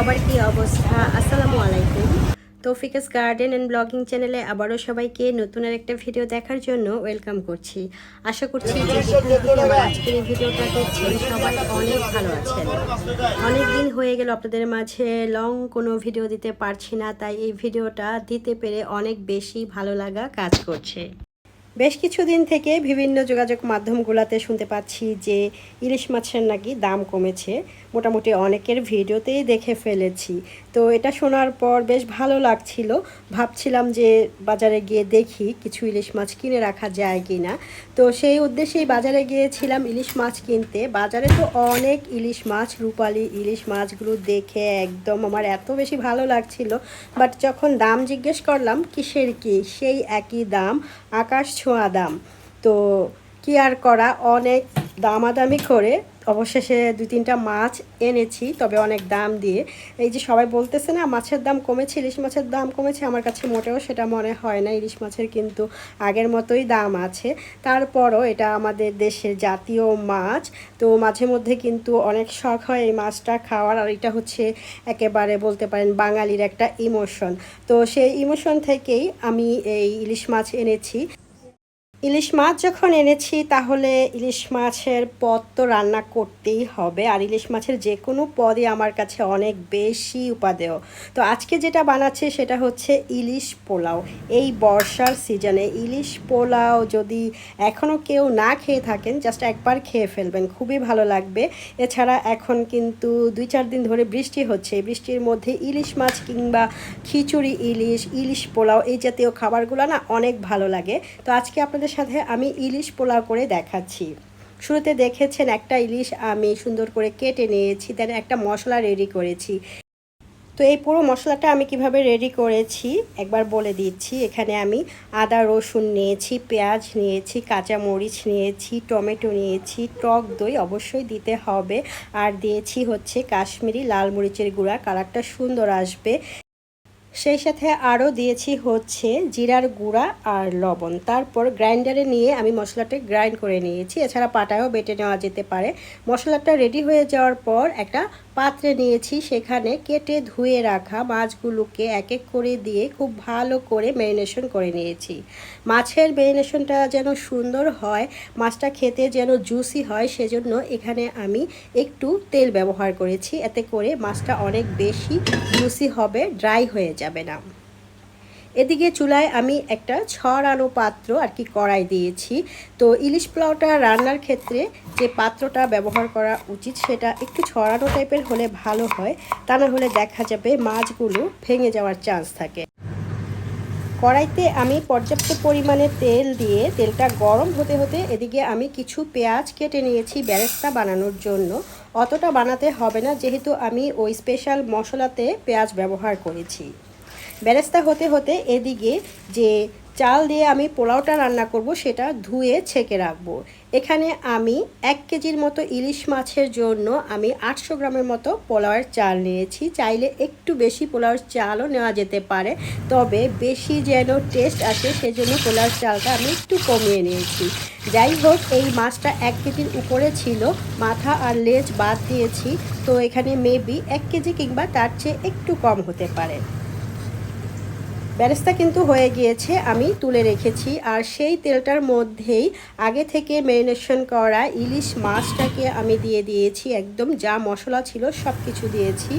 সবার কি অবস্থা? আসসালামু আলাইকুম। তৌফিকাস গার্ডেন অ্যান্ড ব্লগিং চ্যানেলে আবারও সবাইকে নতুন আর একটা ভিডিও দেখার জন্য ওয়েলকাম করছি। আশা করছি যে আজকের এই ভিডিওটা দেখছেন, সবাই অনেক ভালো আছেন। অনেক দিন হয়ে গেল আপনাদের মাঝে লং কোনো ভিডিও দিতে পারছি না, তাই এই ভিডিওটা দিতে পেরে অনেক বেশি ভালো লাগা কাজ করছে। বেশ কিছুদিন থেকে বিভিন্ন যোগাযোগ মাধ্যমগুলোতে শুনতে পাচ্ছি যে ইলিশ মাছের নাকি দাম কমেছে। মোটামুটি অনেকের ভিডিওতেই দেখে ফেলেছি। তো এটা শোনার পর বেশ ভালো লাগছিল। ভাবছিলাম যে বাজারে গিয়ে দেখি কিছু ইলিশ মাছ কিনে রাখা যায় কি না তো সেই উদ্দেশ্যেই বাজারে গিয়েছিলাম ইলিশ মাছ কিনতে। বাজারে তো অনেক ইলিশ মাছ, রূপালি ইলিশ মাছগুলো দেখে একদম আমার এত বেশি ভালো লাগছিল। বাট যখন দাম জিজ্ঞেস করলাম, কিসের কি? সেই একই দাম। আকাশ ছোঁয়া দাম তো কি আর করা, অনেক দামাদামি করে অবশেষে দুই তিনটা মাছ এনেছি, তবে অনেক দাম দিয়ে। এই যে সবাই বলতেছে না, মাছের দাম কমেছে, ইলিশ মাছের দাম কমেছে, আমার কাছে মোটেও সেটা মনে হয় না। ইলিশ মাছের কিন্তু আগের মতোই দাম আছে। তারপরও এটা আমাদের দেশের জাতীয় মাছ, তো মাঝে মধ্যে কিন্তু অনেক শখ হয় এই মাছটা খাওয়ার, আর এটা হচ্ছে একেবারে বলতে পারেন বাঙালির একটা ইমোশন। তো সেই ইমোশন থেকেই আমি এই ইলিশ মাছ এনেছি। ইলিশ মাছ যখন এনেছি, তাহলে ইলিশ মাছের পদ তো রান্না করতেই হবে। আর ইলিশ মাছের যে কোনো পদই আমার কাছে অনেক বেশি উপাদেয়। তো আজকে যেটা বানাচ্ছে, সেটা হচ্ছে ইলিশ পোলাও। এই বর্ষার সিজনে ইলিশ পোলাও যদি এখনও কেউ না খেয়ে থাকেন, জাস্ট একবার খেয়ে ফেলবেন, খুবই ভালো লাগবে। এছাড়া এখন কিন্তু দুই চার দিন ধরে বৃষ্টি হচ্ছে। বৃষ্টির মধ্যে ইলিশ মাছ কিংবা খিচুড়ি ইলিশ ইলিশ পোলাও এই জাতীয় খাবারগুলো না অনেক ভালো লাগে। তো আজকে আপনাদের সাথে আমি ইলিশ পোলাও করে দেখাচ্ছি। শুরুতে দেখেছেন একটা ইলিশ আমি সুন্দর করে কেটে নিয়েছি দেন একটা মশলা রেডি করেছি। তো এই পুরো মশলাটা আমি কীভাবে রেডি করেছি, একবার বলে দিচ্ছি। এখানে আমি আদা, রসুন নিয়েছি, পেঁয়াজ নিয়েছি কাঁচা মরিচ নিয়েছি, টমেটো নিয়েছি, টক দই অবশ্যই দিতে হবে। আর দিয়েছি হচ্ছে কাশ্মীরি লাল মরিচের গুঁড়া, কালারটা সুন্দর আসবে। সেই সাথে আরও দিয়েছি হচ্ছে জিরার গুঁড়া আর লবণ। তারপর গ্রাইন্ডারে নিয়ে আমি মশলাটা গ্রাইন্ড করে নিয়েছি। এছাড়া পাটায়ও বেটে নেওয়া যেতে পারে। মশলাটা রেডি হয়ে যাওয়ার পর একটা পাত্রে নিয়েছি, সেখানে কেটে ধুয়ে রাখা মাছগুলোকে এক এক করে দিয়ে খুব ভালো করে ম্যারিনেশন করে নিয়েছি। মাছের ম্যারিনেশনটা যেন সুন্দর হয়, মাছটা খেতে যেন জুসি হয়, সেজন্য এখানে আমি একটু তেল ব্যবহার করেছি। এতে করে মাছটা অনেক বেশি জুসি হবে, ড্রাই হয়ে যাবে না। এদিকে চুলায় আমি একটা ছড়ানো পাত্র আর কি কড়াই দিয়েছি। তো ইলিশ পোলাওটা রান্নার ক্ষেত্রে যে পাত্রটা ব্যবহার করা উচিত সেটা একটু ছড়ানো টাইপের হলে ভালো হয়। তা না হলে দেখা যাবে মাছগুলো ভেঙে যাওয়ার চান্স থাকে। কড়াইতে আমি পর্যাপ্ত পরিমাণে তেল দিয়ে তেলটা গরম হতে হতে এদিকে আমি কিছু পেঁয়াজ কেটে নিয়েছি ব্যারেস্তা বানানোর জন্য। অতটা বানাতে হবে না, যেহেতু আমি ওই স্পেশাল মশলাতে পেঁয়াজ ব্যবহার করেছি। বেরেস্তা হতে হতে এদিকে যে চাল দিয়ে আমি পোলাওটা রান্না করব, সেটা ধুয়ে ছেঁকে রাখব। এখানে আমি এক কেজির মতো ইলিশ মাছের জন্য আমি আটশো গ্রামের মতো পোলাওয়ের চাল নিয়েছি। চাইলে একটু বেশি পোলাওয়ের চালও নেওয়া যেতে পারে, তবে বেশি যেন টেস্ট আসে, সেজন্য পোলাওয়ের চালটা আমি একটু কমিয়ে নিয়েছি। যাই হোক, এই মাছটা এক কেজির উপরে ছিল, মাথা আর লেজ বাদ দিয়েছি, তো এখানে মেবি এক কেজি কিংবা তার চেয়ে একটু কম হতে পারে। ব্যারেস্তা কিন্তু হয়ে গিয়েছে, আমি তুলে রেখেছি। আর সেই তেলটার মধ্যেই আগে থেকে ম্যারিনেশন করা ইলিশ মাছটাকে আমি দিয়ে দিয়েছি, একদম যা মশলা ছিল সব কিছু দিয়েছি।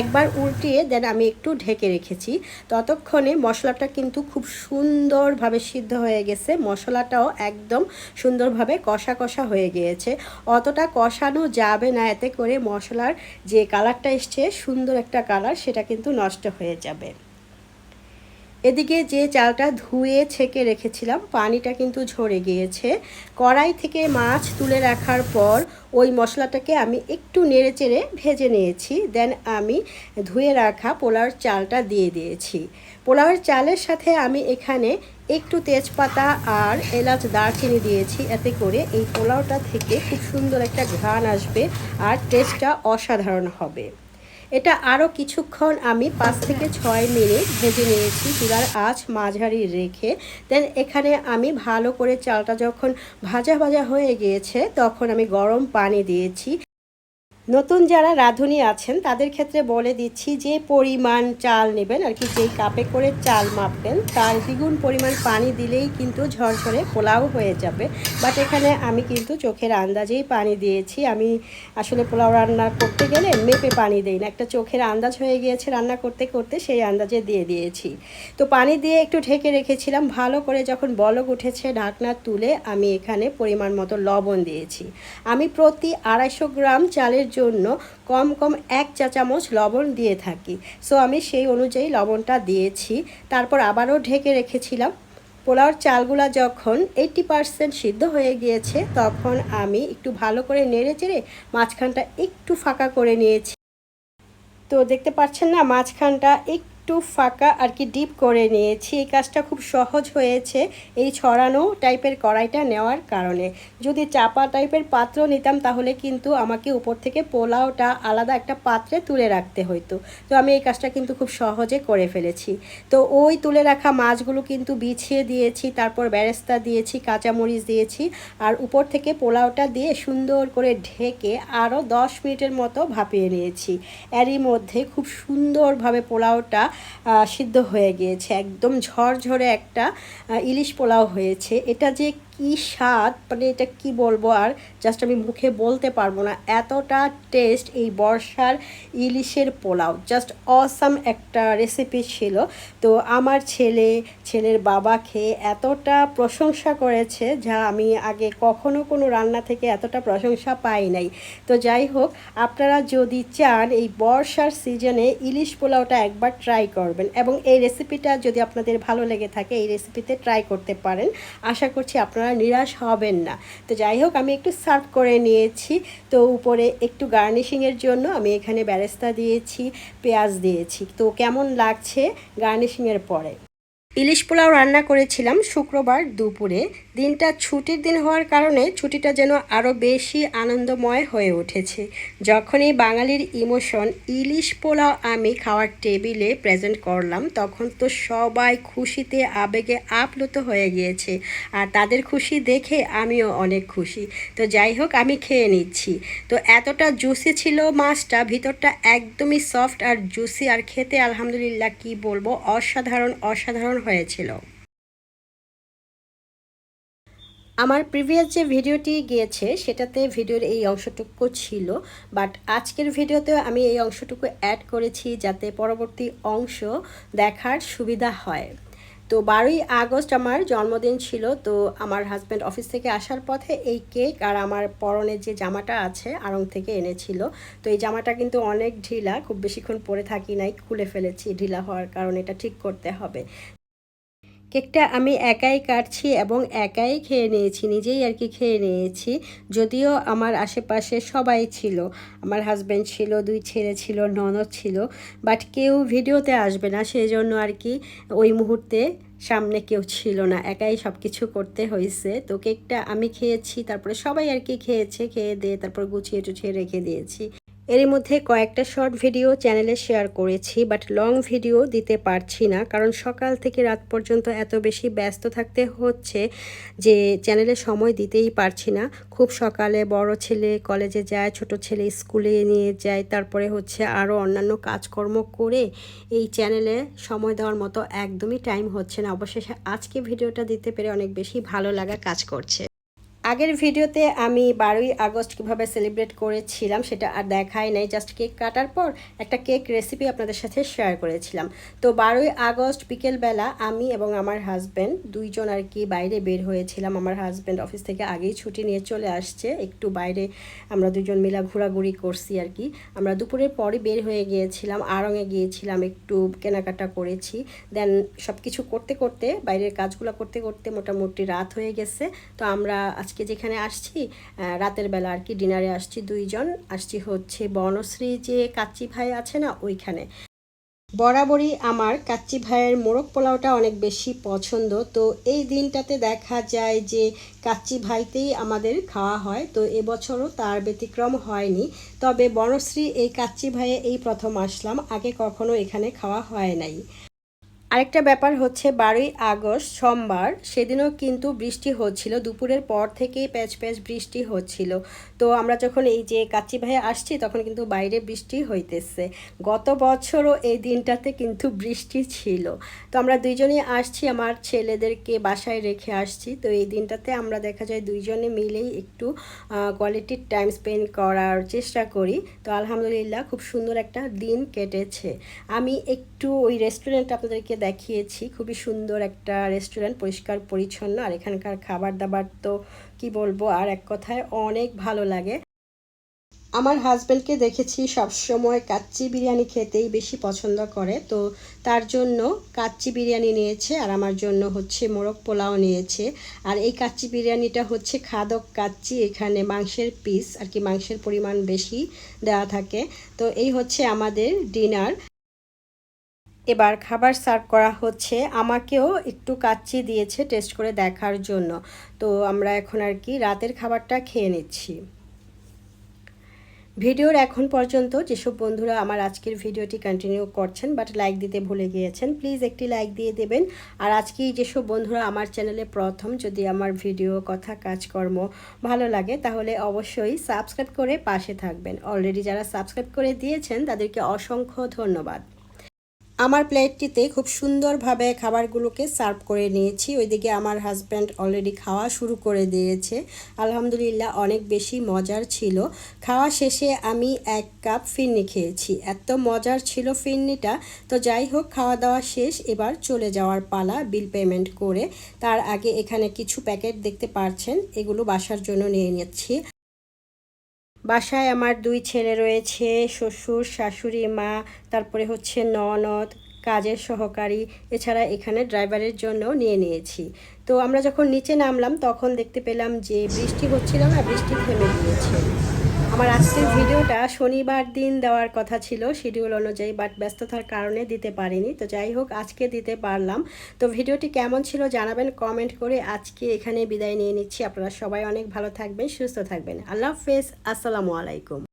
একবার উল্টিয়ে দেন আমি একটু ঢেকে রেখেছি। ততক্ষণে মশলাটা কিন্তু খুব সুন্দরভাবে সিদ্ধ হয়ে গেছে, মশলাটাও একদম সুন্দরভাবে কষা কষা হয়ে গিয়েছে। অতটা কষানো যাবে না, এতে করে মশলার যে কালারটা এসছে, সুন্দর একটা কালার, সেটা কিন্তু নষ্ট হয়ে যাবে। এদিকে যে চালটা ধুয়ে ছেঁকে রেখেছিলাম, পানিটা কিন্তু ঝরে গিয়েছে। কড়াই থেকে মাছ তুলে রাখার পর ওই মশলাটাকে আমি একটু নেড়ে চেড়ে ভেজে নিয়েছি। দেন আমি ধুয়ে রাখা পোলাওর চালটা দিয়ে দিয়েছি। পোলাওয়ের চালের সাথে আমি এখানে একটু তেজপাতা আর এলাচ দারচিনি দিয়েছি। এতে করে এই পোলাওটা থেকে খুব সুন্দর একটা ঘ্রাণ আসবে আর টেস্টটা অসাধারণ হবে। এটা আরও কিছুক্ষণ আমি পাঁচ থেকে ছয় মিনিট ভেজে নিয়েছি চুলার আঁচ মাঝারি রেখে। দেন এখানে আমি ভালো করে চালটা যখন ভাজা ভাজা হয়ে গিয়েছে, তখন আমি গরম পানি দিয়েছি। নতুন যারা রাঁধুনি আছেন, তাদের ক্ষেত্রে বলে দিচ্ছি যে পরিমাণ চাল নেবেন। আর কি যেই কাপে করে চাল মাপবেন, তার দ্বিগুণ পরিমাণ পানি দিলেই কিন্তু ঝরঝরে পোলাও হয়ে যাবে। বাট এখানে আমি কিন্তু চোখের আন্দাজেই পানি দিয়েছি। আমি আসলে পোলাও রান্না করতে গেলে মেপে পানি দিই না। একটা চোখের আন্দাজ হয়ে গিয়েছে রান্না করতে করতে, সেই আন্দাজে দিয়ে দিয়েছি। তো পানি দিয়ে একটু ঢেকে রেখেছিলাম। ভালো করে যখন বলক উঠেছে ঢাকনা তুলে আমি এখানে পরিমাণ মতো লবণ দিয়েছি। আমি প্রতি আড়াইশো গ্রাম চালের জন্য কম কম এক চা চামচ লবণ দিয়ে থাকি। সো আমি সেই অনুযায়ী লবণটা দিয়েছি। তারপর আবারও ঢেকে রেখেছিলাম। পোলাওর চালগুলা যখন এইটি পারসেন্ট সিদ্ধ হয়ে গিয়েছে, তখন আমি একটু ভালো করে নেড়ে চেড়ে মাঝখানটা একটু ফাঁকা করে নিয়েছি। তো, দেখতে পাচ্ছেন না, মাঝখানটা একটু ফাঁকা আর কি ডিপ করে নিয়েছি। এই কাজটা খুব সহজ হয়েছে এই ছড়ানো টাইপের কড়াইটা নেওয়ার কারণে। যদি চাপা টাইপের পাত্র নিতাম তাহলে কিন্তু আমাকে উপর থেকে পোলাওটা আলাদা একটা পাত্রে তুলে রাখতে হতো তো আমি এই কাজটা কিন্তু খুব সহজে করে ফেলেছি। তো ওই তুলে রাখা মাছগুলো কিন্তু বিছিয়ে দিয়েছি, তারপর ব্যারেস্তা দিয়েছি, কাঁচামরিচ দিয়েছি আর উপর থেকে পোলাওটা দিয়ে সুন্দর করে ঢেকে আরও দশ মিনিটের মতো ভাপিয়ে নিয়েছি। এরই মধ্যে খুব সুন্দরভাবে পোলাওটা সিদ্ধ হয়ে গিয়েছে। একদম ঝরঝরে একটা ইলিশ পোলাও হয়েছে। এটা যে কি স্বাদ মানে এটা কি বলব আর জাস্ট আমি মুখে বলতে পারব না। এতটা টেস্ট এই বর্ষার ইলিশের পোলাও। জাস্ট অসাম একটা রেসিপি ছিল। তো আমার ছেলে, ছেলের বাবা খেয়ে এতটা প্রশংসা করেছে যা আমি আগে কখনো কোনো রান্না থেকে এতটা প্রশংসা পাই নাই। তো যাই হোক, আপনারা যদি চান এই বর্ষার সিজনে ইলিশ পোলাওটা একবার ট্রাই করবেন এবং এই রেসিপিটা যদি আপনাদের ভালো লেগে থাকে, এই রেসিপিতে ট্রাই করতে পারেন। আশা করছি আপনারা আপনারা নিরাশ হবেন না। তো যাই হোক, আমি একটু সার্ভ করে নিয়েছি। তো উপরে একটু গার্নিশিংয়ের জন্য আমি এখানে ব্যারেস্তা দিয়েছি, পেঁয়াজ দিয়েছি। তো কেমন লাগছে গার্নিশিংয়ের পরে? ইলিশ পোলাও রান্না করেছিলাম শুক্রবার দুপুরে। দিনটা ছুটির দিন হওয়ার কারণে ছুটিটা যেন আরও বেশি আনন্দময় হয়ে উঠেছে। যখনই বাঙালির ইমোশন ইলিশ পোলাও আমি খাওয়ার টেবিলে প্রেজেন্ট করলাম, তখন তো সবাই খুশিতে, আবেগে আপ্লুত হয়ে গিয়েছে। আর তাদের খুশি দেখে আমিও অনেক খুশি। তো যাই হোক, আমি খেয়ে নিচ্ছি। তো এতটা জুসি ছিল মাছটা, ভিতরটা একদমই সফট আর জুসি। আর খেতে আলহামদুলিল্লাহ, কি বলব, অসাধারণ অসাধারণ হয়েছিল। আমার প্রিভিয়াস যে ভিডিওটি গিয়েছে, সেটাতে ভিডিওর এই অংশটুকু ছিল বাট আজকের ভিডিওতে আমি এই অংশটুকু অ্যাড করেছি যাতে পরবর্তী অংশ দেখার সুবিধা হয়। তো বারোই আগস্ট আমার জন্মদিন ছিল, তো আমার হাজব্যান্ড অফিস থেকে আসার পথে এই কেক আর আমার পরনের যে জামাটা আছে, আড়ং থেকে এনেছিল। তো এই জামাটা কিন্তু অনেক ঢিলা, খুব বেশিক্ষণ পরে থাকি নাই, খুলে ফেলেছি, ঢিলা হওয়ার কারণে এটা ঠিক করতে হবে। কেকটা আমি একাই কাটছি এবং একাই খেয়ে নিয়েছি, নিজেই আর কি খেয়ে নিয়েছি। যদিও আমার আশেপাশে সবাই ছিল, আমার হাজব্যান্ড ছিল, দুই ছেলে ছিল, ননদ ছিল বাট কেউ ভিডিওতে আসবে না সেই জন্য আর কি ওই মুহূর্তে সামনে কেউ ছিল না, একাই সব কিছু করতে হয়েছে তো কেকটা আমি খেয়েছি, তারপরে সবাই আর কি খেয়েছে, খেয়ে দিয়ে তারপর গুছিয়ে টুছিয়ে রেখে দিয়েছি। এর মধ্যে কয়েকটা শর্ট ভিডিও চ্যানেলে শেয়ার করেছি, বাট লং ভিডিও দিতে পারছি না, কারণ সকাল থেকে রাত পর্যন্ত এত বেশি ব্যস্ত থাকতে হচ্ছে যে চ্যানেলে সময় দিতেই পারছি না। খুব সকালে বড় ছেলে কলেজে যায়, ছোট ছেলে স্কুলে নিয়ে যায়, তারপরে হচ্ছে আরও অন্যান্য কাজকর্ম করে এই চ্যানেলে সময় দেওয়ার মতো একদমই টাইম হচ্ছে না। অবশেষে আজকে ভিডিওটা দিতে পেরে অনেক বেশি ভালো লাগা কাজ করছে। আগের ভিডিওতে আমি বারোই আগস্ট কীভাবে সেলিব্রেট করেছিলাম সেটা আর দেখাই নাই জাস্ট কেক কাটার পর একটা কেক রেসিপি আপনাদের সাথে শেয়ার করেছিলাম। তো বারোই আগস্ট বিকেলবেলা আমি এবং আমার হাজব্যান্ড দুইজন আর কি বাইরে বের হয়েছিলাম। আমার হাজব্যান্ড অফিস থেকে আগেই ছুটি নিয়ে চলে আসছে। একটু বাইরে আমরা দুজন মিলা ঘোরাঘুরি করছি আর কি। আমরা দুপুরের পরে বের হয়ে গিয়েছিলাম, আড়ঙে গিয়েছিলাম, একটু কেনাকাটা করেছি। দেন সব কিছু করতে করতে, বাইরের কাজগুলো করতে করতে মোটামুটি রাত হয়ে গেছে। তো আমরা আজকে আজকে যেখানে আসছি রাতের বেলা আর কি ডিনারে আসছি দুইজন। আসছি হচ্ছে বনশ্রী যে কাচ্চি ভাই আছে না, ওইখানে। বরাবরই আমার কাচ্চি ভাইয়ের মোরগ পোলাওটা অনেক বেশি পছন্দ। তো এই দিনটাতে দেখা যায় যে কাচ্চি ভাইতেই আমাদের খাওয়া হয়। তো এবছরও তার ব্যতিক্রম হয়নি। তবে বনশ্রী এই কাচ্চি ভাইয়ে এই প্রথম আসলাম। আগে কখনো এখানে খাওয়া হয় নাই। আরেকটা ব্যাপার হচ্ছে বারোই আগস্ট, সোমবার, সেদিনও কিন্তু বৃষ্টি হচ্ছিল। দুপুরের পর থেকেই প্যাচ প্যাচ বৃষ্টি হচ্ছিল। তো আমরা যখন এই যে কাচ্চি ভাইয়ে আসছি, তখন কিন্তু বাইরে বৃষ্টি হইতেছে। গত বছরও এই দিনটাতে কিন্তু বৃষ্টি ছিল। তো আমরা দুইজনেই আসছি, আমার ছেলেদেরকে বাসায় রেখে আসছি। তো এই দিনটাতে আমরা দেখা যায় দুইজনে মিলেই একটু কোয়ালিটির টাইম স্পেন্ড করার চেষ্টা করি। তো আলহামদুলিল্লাহ, খুব সুন্দর একটা দিন কেটেছে। আমি একটু ওই রেস্টুরেন্ট আপনাদেরকে দেখিয়েছি, খুবই সুন্দর একটা রেস্টুরেন্ট পরিষ্কার, পরিচ্ছন্ন, আর এখানকার খাবার দাবার তো কি বলব, আর এক কথায় অনেক ভালো লাগে। আমার হাজব্যান্ডকে দেখেছি সবসময় কাচ্চি বিরিয়ানি খেতেই বেশি পছন্দ করে, তো তার জন্য কাচ্চি বিরিয়ানি নিয়েছে, আর আমার জন্য হচ্ছে মোরগ পোলাও নিয়েছে। আর এই কাচ্চি বিরিয়ানিটা হচ্ছে খাদক কাচ্চি, এখানে মাংসের পিস আর কি মাংসের পরিমাণ বেশি দেওয়া থাকে। তো এই হচ্ছে আমাদের ডিনার এবার খাবার সার্ভ করা হচ্ছে। আমাকেও একটু কাচ্চি দিয়েছে টেস্ট করে দেখার জন্য। তো আমরা এখন আর কি রাতের খাবারটা খেয়ে নিচ্ছি। ভিডিওর এখন পর্যন্ত যেসব বন্ধুরা আমার আজকের ভিডিওটি কন্টিনিউ করছেন বাট লাইক দিতে ভুলে গিয়েছেন প্লিজ একটি লাইক দিয়ে দেবেন। আর আজকেই যেসব বন্ধুরা আমার চ্যানেলে প্রথম যদি আমার ভিডিও, কথা, কাজকর্ম ভালো লাগে, তাহলে অবশ্যই সাবস্ক্রাইব করে পাশে থাকবেন। অলরেডি যারা সাবস্ক্রাইব করে দিয়েছেন, তাদেরকে অসংখ্য ধন্যবাদ। আমার প্লেটটিতে খুব সুন্দরভাবে খাবারগুলোকে সার্ভ করে নিয়েছি। ওইদিকে আমার হাজব্যান্ড অলরেডি খাওয়া শুরু করে দিয়েছে। আলহামদুলিল্লাহ অনেক বেশি মজার ছিল। খাওয়া শেষে আমি এক কাপ ফিরনি খেয়েছি। এত মজার ছিল ফিরনিটা। তো যাই হোক, খাওয়া দাওয়া শেষ। এবার চলে যাওয়ার পালা, বিল পেমেন্ট করে। তার আগে এখানে কিছু প্যাকেট দেখতে পারছেন। এগুলো বাসার জন্য নিয়ে নিচ্ছি। বাসায় আমার দুই ছেলে রয়েছে, শ্বশুর, শাশুড়ি, মা, তারপরে হচ্ছে ননদ, কাজের সহকারী, এছাড়া এখানে ড্রাইভারের জন্য নিয়ে নিয়েছি। তো আমরা যখন নিচে নামলাম, তখন দেখতে পেলাম যে বৃষ্টি হচ্ছিল না, বৃষ্টি থেমে গিয়েছে। আমার আজকের ভিডিওটা শনিবার দিন দেওয়ার কথা ছিল শিডিউল অনুযায়ী বাট ব্যস্ততার কারণে দিতে পারিনি। তো যাই হোক, আজকে দিতে পারলাম। তো ভিডিওটি কেমন ছিল জানাবেন কমেন্ট করে আজকে এখানে বিদায় নিয়ে নিচ্ছি। আপনারা সবাই অনেক ভালো থাকবেন, সুস্থ থাকবেন। আল্লাহ হাফেজ, আসসালামু আলাইকুম।